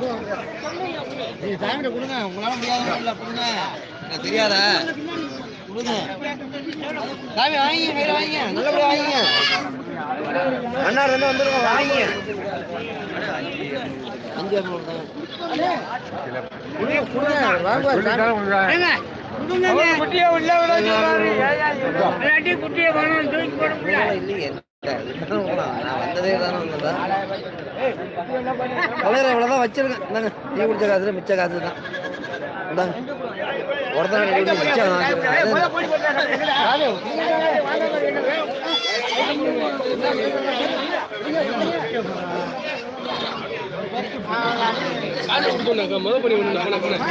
நீ சாமிகிட்ட கொடுங்க. உங்களால முடியாத இல்ல கொடுங்க. எனக்கு தெரியாத? கொடுங்க. சாமி வாங்கிங்க கையில வாங்கிங்க நல்லபடியா வாங்கிங்க. அண்ணா ரெண்டு வந்துருங்க வாங்கிங்க. அஞ்சு இரநூறு தான்? கொடுங்க கொடுங்க. வாங்குவார் சாமி. குட்டியை உள்ள விட குட்டியை வேணும் தூக்கி போட முடியாது. இல்லையே நான் வந்ததே தானே வந்ததா? கலையரை இவ்வளோதான் வச்சிருக்கேன் இந்தாங்க டீ குடிச்ச காசுல மிச்ச காசு தான் இந்தாங்க ஒருத்தன் கொடுத்து மிச்சம் வாங்கிக்கிறேன்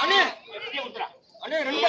அண்ணே அண்ணே ரெண்டு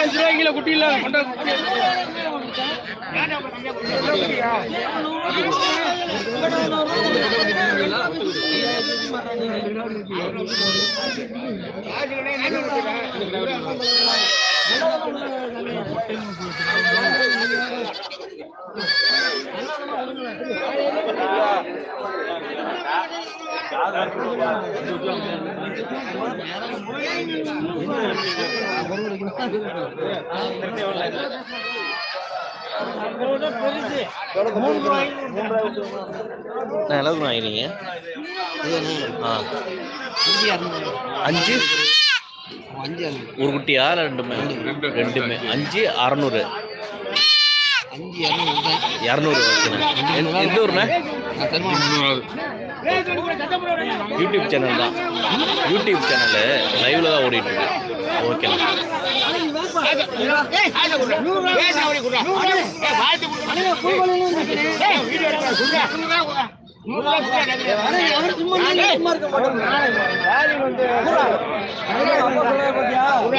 அஞ்சு ரூபாய்க்கு குட்டி இல்ல கொண்டா நான் எவ்வளவு வாங்கினீங்க. அஞ்சு இரநூறு அஞ்சு அஞ்சு இரநூறு ஒரு குட்டியா ரெண்டுமே ரெண்டுமே அஞ்சு அறநூறு அஞ்சு இரநூறு எந்த- ஊர்ண்ணே யூடியூப் சேனல் தான் யூடியூப் சேனலு லைவ்ல தான் ஓடிட்டு இருக்கு ஓகேண்ணா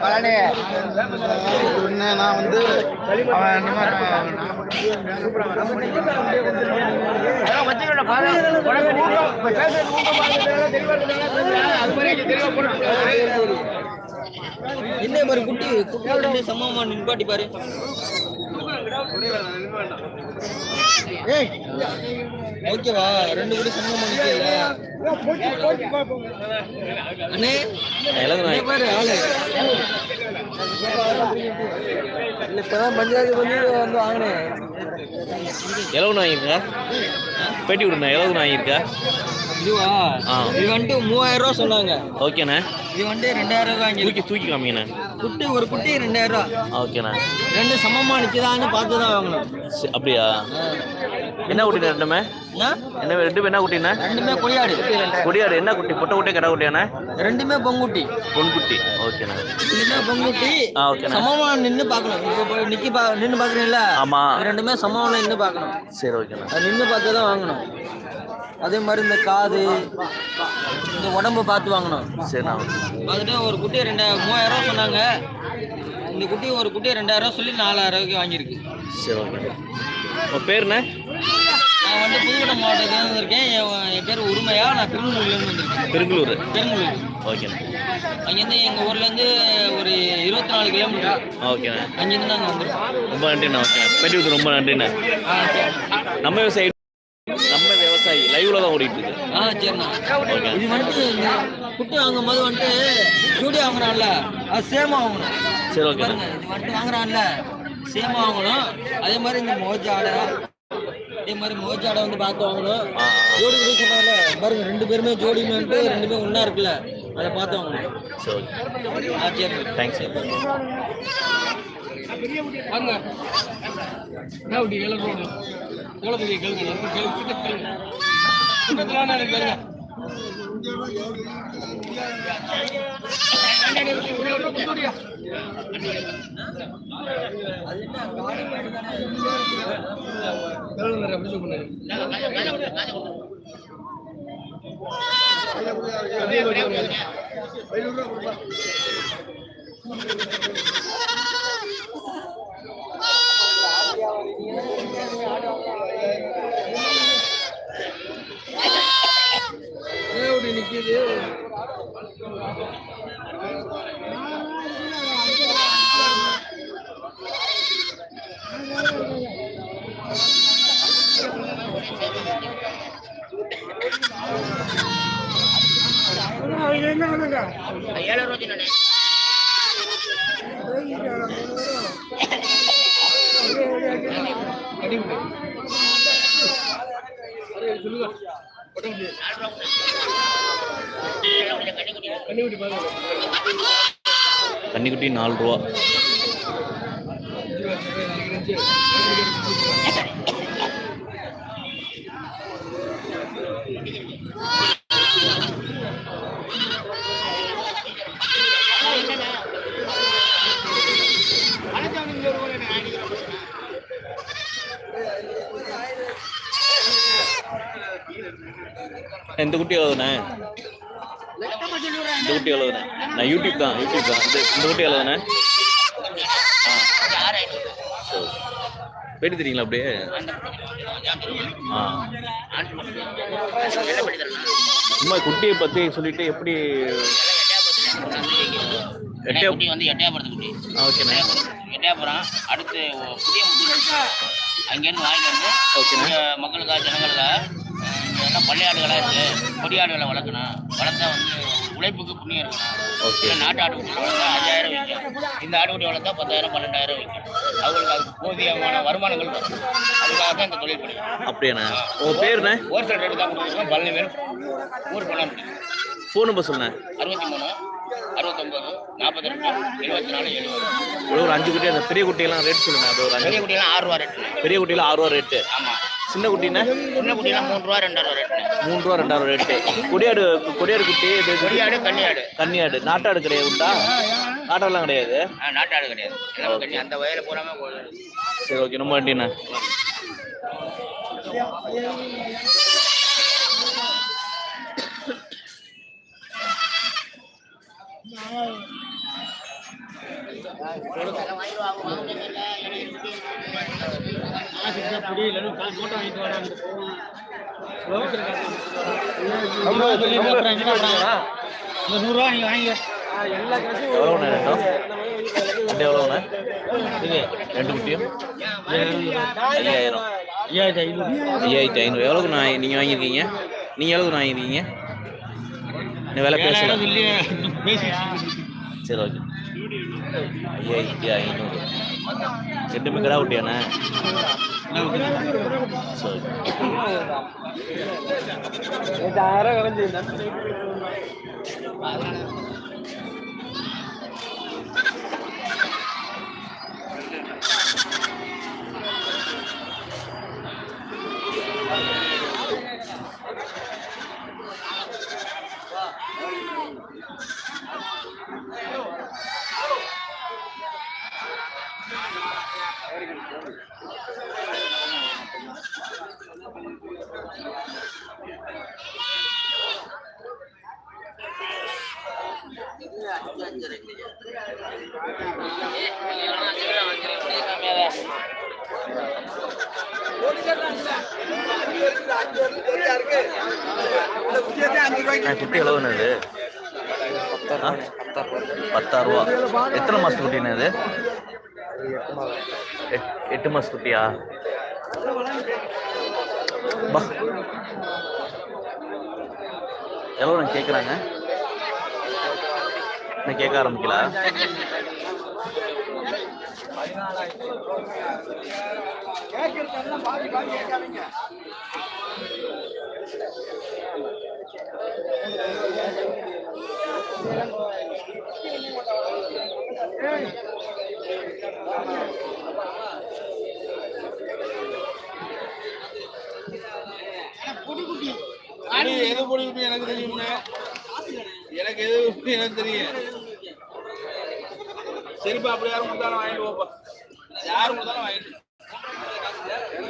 பழனி ஒன்று நான் வந்து அவன் இந்த மாதிரி என்ன மாதிரி குட்டி குட்டியோட சமமா நிப்பாட்டி பாரு. ஓகேவா? ரெண்டு குட்டி சமமா நிக்கல. அண்ணே பாரு ஆளு. இப்போதான் பஞ்சாயத்து பண்ணி வந்து வாங்கினேன். எவ்வளோன்னு வாங்கியிருக்கா பேட்டி விடுண்ணா எவ்வளோன்னு வாங்கியிருக்கா இதுவா. இது வந்துட்டு மூவாயிரம் ரூபா சொன்னாங்க. ஓகேண்ணே. இது வந்துட்டு ரெண்டாயிரம் ரூபாய் தூக்கி தூக்கி காமிங்கண்ணே குட்டி ஒரு குட்டி ரெண்டாயிரம் ரூபா. ஓகேண்ணே. ரெண்டு சமமா பார்த்து தான் வாங்கணும். அப்படியா? என்ன குட்டிண்ணே ரெண்டுமே? என்ன? ரெண்டுமே என்ன குட்டிண்ணே? ரெண்டுமே கொடியாடு கொடியாடு என்ன குட்டி? பொட்டை குட்டியா கடை குட்டியாண்ணே? ரெண்டுமே பொங்குட்டி பொன் குட்டி ஓகேண்ணே. இதுமே பொங்குட்டி ஆ ஓகேண்ணே. சமமா நின்னு பார்க்கணும். இப்போ நிக்கி பா நின்று பார்க்குறீங்களா ஆமாம் ரெண்டுமே சமமா நின்று பார்க்கணும். சரி ஓகேண்ணே. நின்று பார்த்து தான் வாங்கணும். அதே மாதிரி இந்த காது இந்த உடம்பு பார்த்து வாங்கணும். சரிண்ணா பார்த்துட்டு ஒரு குட்டி ரெண்டாயிரம் மூவாயிரம் சொன்னாங்க. இந்த குட்டி ஒரு குட்டி ரெண்டாயிரம் சொல்லி நாலாயிரம் ரூபாய்க்கு வாங்கியிருக்கு. சரி ஓகே. உங்கள் பேருண்ணே நான் வந்து புதுக்கோட்டை மாவட்டத்தில் வந்திருக்கேன் என் என் பேர் உரிமையா? நான் திருநெல்வேலியிலேருந்து வந்திருக்கேன். பெருங்களூர்? பெருங்குளூர். ஓகேண்ணே அங்கேருந்து எங்கள் ஊர்லேருந்து ஒரு இருபத்தி நாலு கிலோமீட்டர். ஓகேண்ணே அங்கேருந்து நாங்கள் வந்திருக்கோம் ரொம்ப நன்றிண்ணா. ஓகே. பேட்டி ரொம்ப நன்றிண்ணே. நம்ம நம்ம விவசாயி. லைவ்ல தான் ஓடிட்டு இருக்கு. ஆ சரிண்ணா. இது வந்துட்டு குட்டி வாங்கும்போது வந்துட்டு ஜூடி வாங்குறான்ல. அது சேமா வாங்கணும். சரி பாருங்க இது வந்துட்டு வாங்குறான்ல. சேமா வாங்கணும். அதே மாதிரி இந்த மோஜாடை அதே மாதிரி மோஜாடை வந்து பார்த்து வாங்கணும். ஜோடி கூட சொன்னால பாருங்க ரெண்டு பேருமே ஜோடி வந்துட்டு ரெண்டுமே ஒன்றா இருக்குல்ல. அதை பார்த்து வாங்கணும். சரி ஓகே. ஆ சரி. தேங்க்ஸ் வாங்க. என்ன அப்படி ஏழு ரூபா எவ்வளோ பெரிய கேளுங்க கேளுங்க. கிட்டத்துல கேளுங்க அப்படி நிக்குது அடிங்க அரே சொல்லுங்க உடம்பு கண்ணிக்குட்டி பாருங்க கன்னிக்குட்டி நாலு ரூபா. இந்த குட்டி எவ்வளோண்ணே இந்த குட்டி எவ்வளோண்ணே நான் யூடியூப் தான் யூடியூப் தான். இந்த குட்டி எவ்வளோண்ணே பேட்டி தெரியுங்களா அப்படியே? சும்மா குட்டியை பற்றி சொல்லிட்டு எப்படி குட்டி வந்து எட்டயபுரத்து குட்டி ஓகேண்ணே எட்டயபுரம் அடுத்து புதிய அங்கேருந்து வாங்கிட்டு வந்து ஓகேண்ணே இங்க மக்களுக்கா ஜனங்களுக்கா இங்கே எல்லாம் பள்ளியாடுகளாக இருக்குது கொடியாடுகளை வளர்க்கணும். வளர்த்தா வந்து உழைப்புக்கு புண்ணியம் இருக்கணும். இல்லை நாட்டு ஆட்டுக்குட்டி வளர்த்தா அஞ்சாயிரம் விற்கும். இந்த ஆட்டுக்குட்டி வளர்த்தா பத்தாயிரம் பன்னெண்டாயிரம் விற்கும். அவங்களுக்கு அதுக்கு போதியமான வருமானங்கள் வரும். அதுக்காக தான் இந்த தொழில் பண்ணிக்கிறோம் அப்படியாண்ணே? உங்கள் பேருண்ணே? ஹோல்சேல் ரேட்டு தான் கொடுத்துருக்கோம். பழனி வேணும் ஊர் பணம் ஃபோன் நம்பர் சொல்லுண்ணே. அறுபத்தி மூணு அறுபத்தொம்பது நாற்பத்தி ரெண்டு எழுபத்தி நாலு எழுபது ஒரு ஒரு அஞ்சு குட்டி அந்த பெரிய குட்டியெல்லாம் ரேட் சொல்லுங்க அது ஒரு பெரிய குட்டியெல்லாம் ஆறு ரூபா ரேட்டு பெரிய குட்டியில் ஆறு ரூபா ரேட்டு ஆமாம் சின்ன குட்டின்னா சின்ன குட்டியெல்லாம் மூணு ரூபா ரெண்டாயிரம் ரேட்டு மூணு ரூபா ரெண்டாயிரம் ரேட்டு கொடியாடு கொடியாடு குட்டி இது கொடியாடு கன்னியாடு. கன்னியாடு. நாட்டாடு கிடையாது உண்டா? நாட்டாடுலாம் கிடையாது? நாட்டாடு கிடையாது. அந்த வயலில் பூராமே. சரி ஓகே. ரொம்ப நன்றிண்ணே நூறுரூவா நீங்கள் வாங்கி எவ்வளோண்ணே ரெண்டும் ரெண்டு எவ்வளோண்ணே இது ரெண்டு குட்டியும்? ஐயாயிரம் ஐயாயிரத்தி ஐநூறு. ஐயாயிரத்தி ஐநூறு எவ்வளோக்கு நான் நீங்கள் வாங்கியிருக்கீங்க நீங்கள் எவ்வளோக்கு வாங்கியிருக்கீங்க? இந்த விலை பேசலாம் சரி ஓகே. ஐயாயிரத்தி ஐநூறு. ரெண்டுமே கடா குட்டியாண்ணே. சரி. அண்ணா, எட்டு மாச குட்டியா பா. எவ்வளோ கேட்குறாங்க நான் கேட்க ஆரம்பிக்கல. அடி எது பொடி குட்டி எனக்கு தெரியும் எனக்கு எது குட்டி எனக்கு தெரியும். சரிப்பா அப்படி யாரும் கொடுத்தாலும் வாங்கிட்டு போப்பா. யாரும் கொடுத்தாலும் வாங்கிட்டு அஞ்சு ரூபா கொடுத்து அது rate அது தள்ளுங்க. நான் அவ்வளவுதெல்லாம் கூட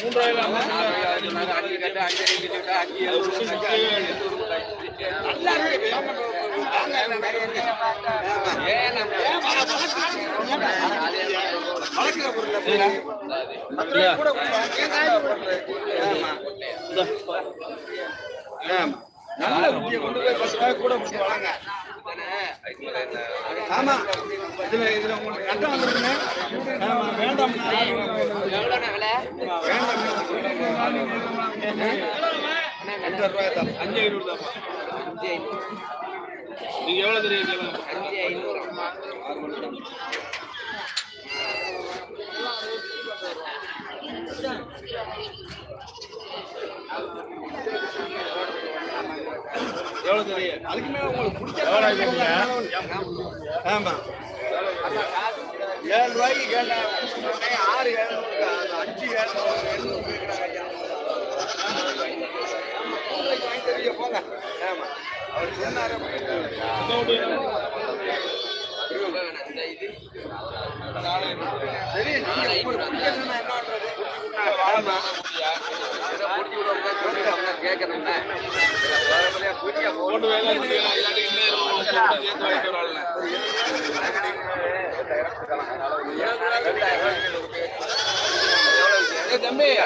மூன்றாயிரம் நல்ல கொண்டு போய் பத்து ரூபாய் கூட கொடுத்து ஆமா. இதுல இதுல உங்களுக்கு கட்டம் வந்துருக்குண்ணே ஆமா வேண்டாம். அஞ்சு ரூபாய் தான். அஞ்சு ஐநூறு தான். நீங்க எவ்வளவு கேளுங்க அஞ்சு ஐநூறு எவ்வளவு தெரியும் அதுக்கு மேல உங்களுக்கு பிடிச்ச ஆமா. ஏழு ரூபாய்க்கு கேட்டேன் ஆறு ஏழுநூறு அஞ்சு ஏழுநூறு எண்ணூறு கேட்குறாங்க வாங்கி தருவீங்க போங்க ஆமா அவர் சொன்னாரு சரி உங்களுக்கு பிடிச்சதுன்னா என்ன பண்றது சேர்த்து வாங்கிட்டு வரலாம் ஏய்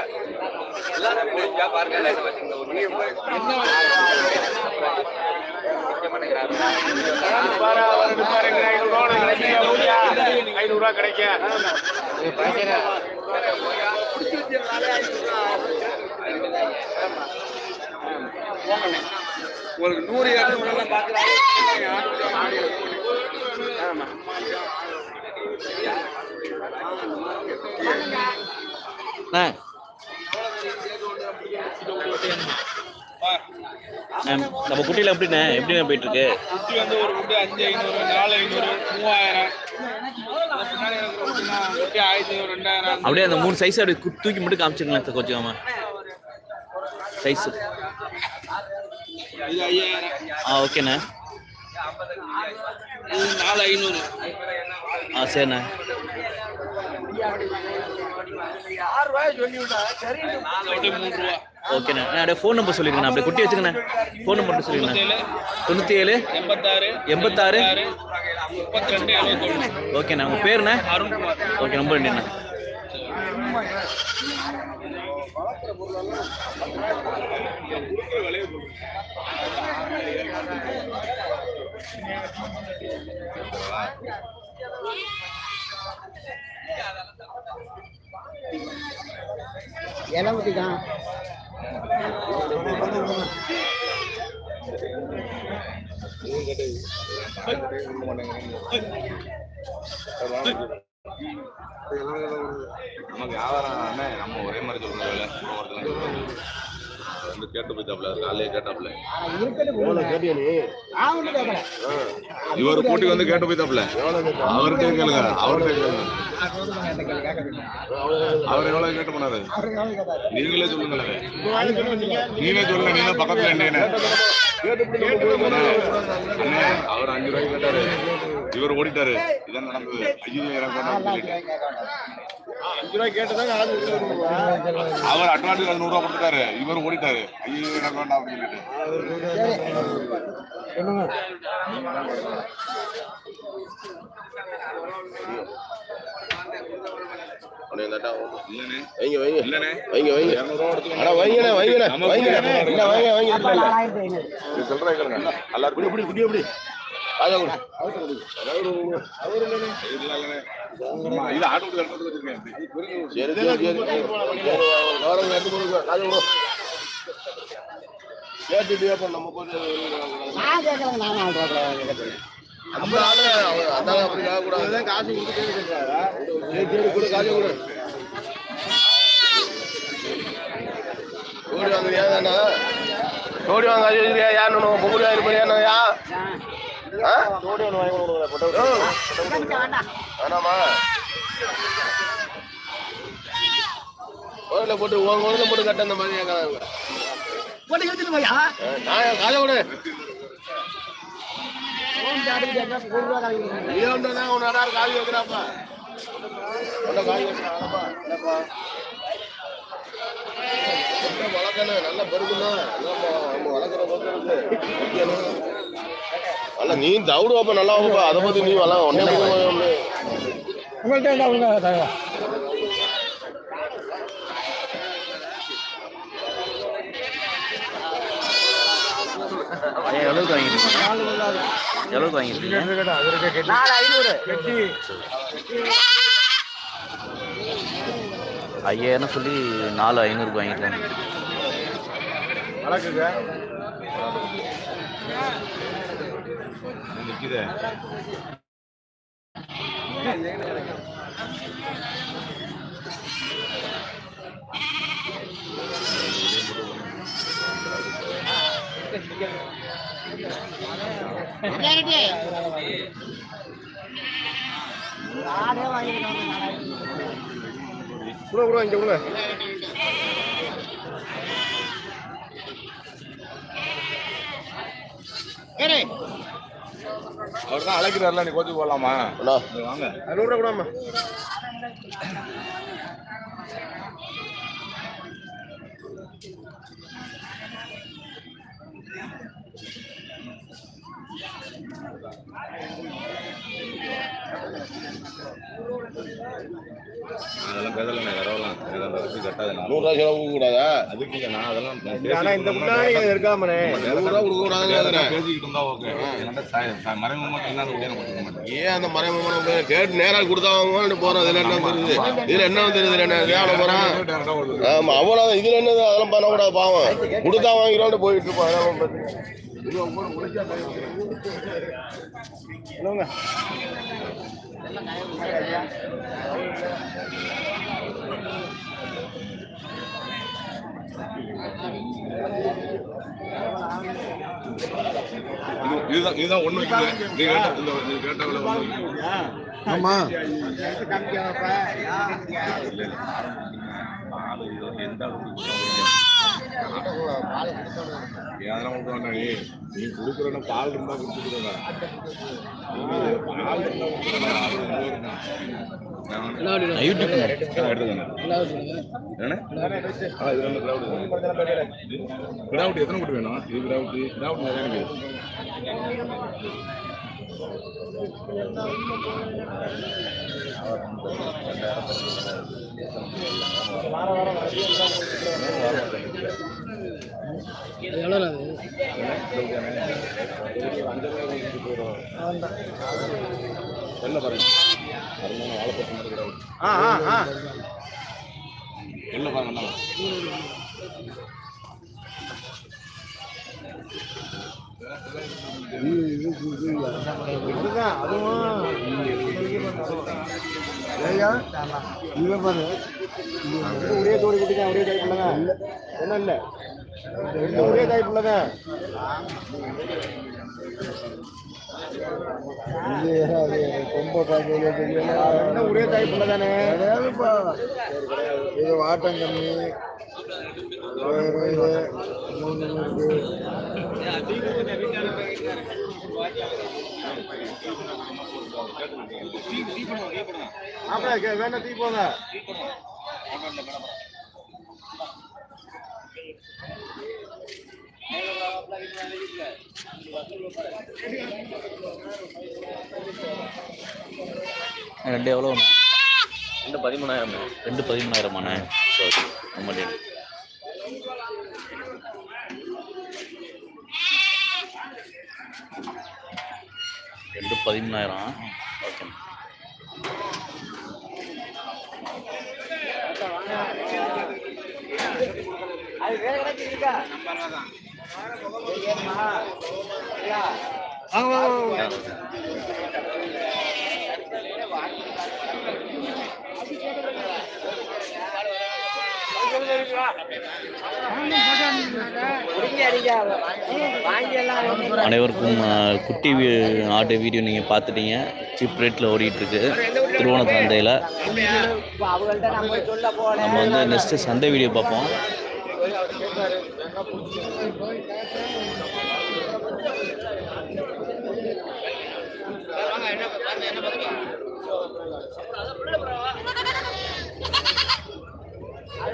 ஐநூறுரூவா கிடைக்கும் உங்களுக்கு நூறு இரநூறு பார்க்குறாங்க. ஆமா. அண்ணே. அண்ணே, நம்ம குட்டியில் எப்படிண்ணே? எப்படிண்ணே போயிட்டு இருக்கு குட்டி வந்து ஒரு குட்டி அஞ்சு ஐநூறு நாலு ஐநூறு மூவாயிரம். அப்படியே அந்த மூணு சைஸ் அப்படியே தூக்கி மட்டும் காமிச்சிருங்களேன் கொஞ்சம் சைஸ் ஆ ஓகேண்ணே. நாலு ஐநூறு. ஆ சரிண்ணே. ஓகேண்ணே. அப்படியே ஃபோன் நம்பர் சொல்லிடுங்கண்ணே. அப்படியே குட்டி வச்சுக்கண்ணே. ஃபோன் நம்பர் மட்டும் சொல்லிடுங்கண்ணே. தொண்ணூற்றி ஏழு எண்பத்தாறு எண்பத்தாறு முப்பத்தி ரெண்டு எழுபத்தொன்று ஓகேண்ணே. உங்கள் பேருண்ணே? அருண்குமார். ஓகே ரொம்ப நன்றிண்ணே. இளமுட்டி தான் நமக்கு வியாபாரம் அண்ணே, நம்ம ஒரே மாதிரி சொல்லுங்க வேலை ஒருத்தர் சொல்லுங்க வந்து கேட்டு போயிட்டாப்ல காலையே கேட்டாப்ல இவர் கூட்டி வந்து கேட்டு போயிட்டாப்ல அவர்கிட்ட கேளுங்க அவர்கிட்ட கேளுங்க. அவர் எவ்வளவு கேட்டு போனாரு? நீங்களே சொல்லுங்களேன் நீங்களே சொல்லுங்க நீங்க பக்கத்துல என்ன அவர் அஞ்சு ரூபாய்க்கு கேட்டாரு. இவர் ஓடிட்டாரு. இதான் நடந்தது. ஐயோ அவர் அட்வான்ஸ் அது நூறு ரூபா கொடுத்தாரு இவர் ஓடிட்டாரு ஐயோ எனக்கு வேண்டாம் அப்படின்னு சொல்றேன் கேளுங்க எல்லாரும் இப்படி இப்படி இப்படி ராஜா கூட இல்ல இல்லனே ஆமா, இது ஆட்டு விட்டு கட்டுறது வச்சிருக்கேன் சரி சரி. சரி கவரம் எடுத்து கொடுங்க ராஜா கூட கேட்டுட்டு அப்புறம் நம்ம போட்டு நான் கேட்கறேன் நான் ஆள் அந்த ஆளு ஆளு அப்படி ஆகக்கூடாது காசு கொடுத்து சரி கொடு காசு கொடு. ஓடி வாங்க ஏதாண்ணா ஓடி வாங்க அது இது யாருன்னு பொம்பளை இருப்பேன் ஏன்னா வேணாமா? கோயில போட்டு உன் கோயில போட்டு கட்ட அந்த மாதிரி போட்டு எடுத்துட்டு போயா? நான் தான் வாங்கிக்கிறேன். நீ ஒன்று காய் வைக்கிறாப்பா காய் வைக்கிறாப்பா என்னப்பா? வளர்க்கணும் நல்லா பெருக்கணும் நல்லா நம்ம வளர்க்குற பொறுத்து வைக்கணும் நல்லா நீ தவிடு வைப்ப நல்லா வைப்பா அதை பற்றி நீ வள ஒன்னே உங்கள்கிட்ட என்ன அவங்க ஐயா எவ்வளோக்கு வாங்கிருக்கீங்க எவ்வளோக்கு வாங்கிருக்கீங்க நாலு ஐநூறு. ஐயாயிரம் சொல்லி நாலு ஐநூறுக்கு வாங்கிருக்காங்க நிக்குதே. நாடே கூட கூட இங்கே கூட அவர் தான் அழைக்கிறாருல நீ கோச்சு இங்க வாங்க. நூறுரூவா கூடாமா அதெல்லாம் பேசலாம் வரவலாம் கட்டாது நூறுரூவா செலவு கூடாதா அதுக்கு இல்ல, நான் அதெல்லாம் ஆனா இந்த முன்னாடி இருக்காமனே. நூறுரூவா கொடுக்க கூடாதுன்னு பேசிக்கிட்டு இருந்தா ஓகே. என்னடா சாய்- சாய் மறைமுக மட்டும் தான் உடனே கொடுக்க மாட்டேன்? ஏன் அந்த மறைமுகமான கேட்டு நேராக கொடுத்தா வாங்குவோம் போறோம் இதுல என்ன தெரியுது? இதுல என்ன தெரியுது என்ன? தேவை போறான். ஆமா அவ்வளவு இதுல என்னது? அதெல்லாம் பண்ணக்கூடாது பாவம். கொடுத்தா வாங்கிறோம் போயிட்டு இருப்போம் இதுதான் இதுதான் ஒண்ணு நீ கேட்ட இந்த நீ கேட்ட. ஆமா. எந்த அளவுக்கு அதெல்லாம் கொடுக்க நீ நீ கொடுக்குறன பால் இருந்தா கொடுத்துருங்க பால் இருந்தா கொடுத்துருங்க எத்தனை குட்டி வேணும் இது கிரவுட் கிராவுட் நிறைய இருக்குது எவ்வளோ அது வெளில பாருங்க ஆ ஆ ஆ. வெளில பாருங்க இதுதான் அதுவும் பாரு. ஒரே தோடி குட்டிதான் ஒரே டைப் உள்ளதான் என்ன இல்லை? ரெண்டு ஒரே டைப் உள்ளதான் ஒரே டைப் உள்ளதானே இது வாட்டம் கம்மி. மூணு மாப்பிள்ள வேண்டாம் தூக்கி போங்க. ரெண்டு எவ்வளோ ரெண்டு பதிமூணாயிரம் ரெண்டு பதிமூணாயிரமாண்ணே? சரி ஆமாடி பதிமூணாயிரம். ஓகே வாங்க வாங்க அனைவருக்கும் குட்டி வீ- ஆட்டு வீடியோ நீங்கள் பார்த்துட்டீங்க. சீப் ரேட்டில் ஓடிட்டுருக்கு திருவோண சந்தையில். நம்ம வந்து நெக்ஸ்ட்டு சந்தை வீடியோ பார்ப்போம். கிடா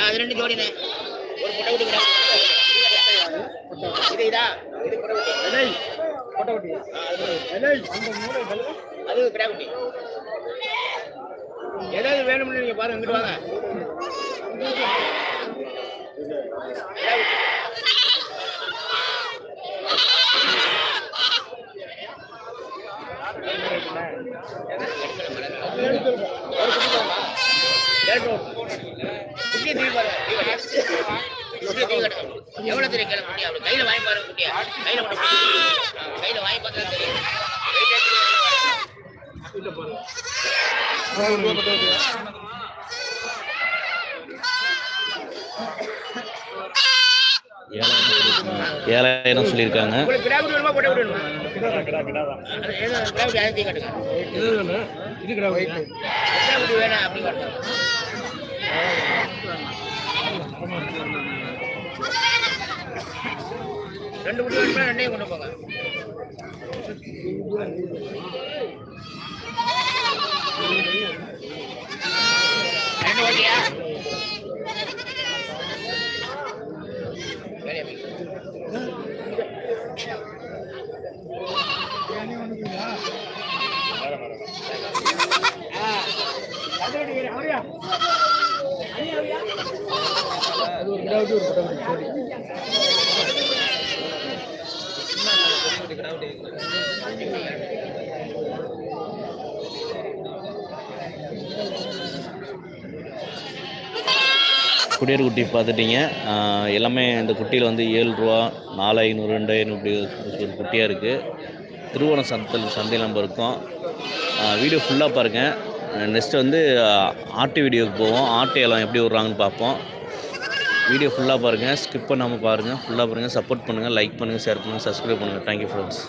அது ரெண்டு ஜோடினே ஒரு பொட்டை குட்டி கிடா இது இதா? இது பொட்டை குட்டி. அது கிடா குட்டி. ஏதாவது வேணும்னு நீங்க பாருங்க இங்கிட்டு வாங்க. எவ்வளவு தெரியும் கேளு குட்டியா கையில வாங்கி பாருங்க குட்டியா. கையில கையில வாங்கி பார்த்தா தெரியும். ஏழாயிரம் சொல்லியிருக்காங்க. ரெண்டு குட்டி வேணுமா ரெண்டையும் கொண்டு போங்க. ரெண்டு ஓட்டியா சரி அப்படி. அது ஒரு கிடா வெட்டி ஒரு பொட்டை குட்டி சரி குடியேறு குட்டி பார்த்துட்டீங்க எல்லாமே இந்த குட்டியில் வந்து ஏழு ரூபா நாலு ஐநூறு ரெண்டு ஐநூறு இப்படி ஒரு குட்டியாக இருக்குது திருவோணம் சந்தையில் சந்தையில் நம்ம இருக்கோம். வீடியோ ஃபுல்லாக பாருங்கள் நெக்ஸ்ட்டு வந்து ஆட்டு வீடியோவுக்கு போவோம். ஆட்டு எல்லாம் எப்படி விட்றாங்கன்னு பார்ப்போம். வீடியோ ஃபுல்லாக பாருங்கள் ஸ்கிப் பண்ணாமல் பாருங்கள் ஃபுல்லாக பாருங்கள் சப்போர்ட் பண்ணுங்கள் லைக் பண்ணுங்கள் ஷேர் பண்ணுங்கள் சப்ஸ்கிரைப் பண்ணுங்கள் தேங்க்யூ ஃப்ரெண்ட்ஸ்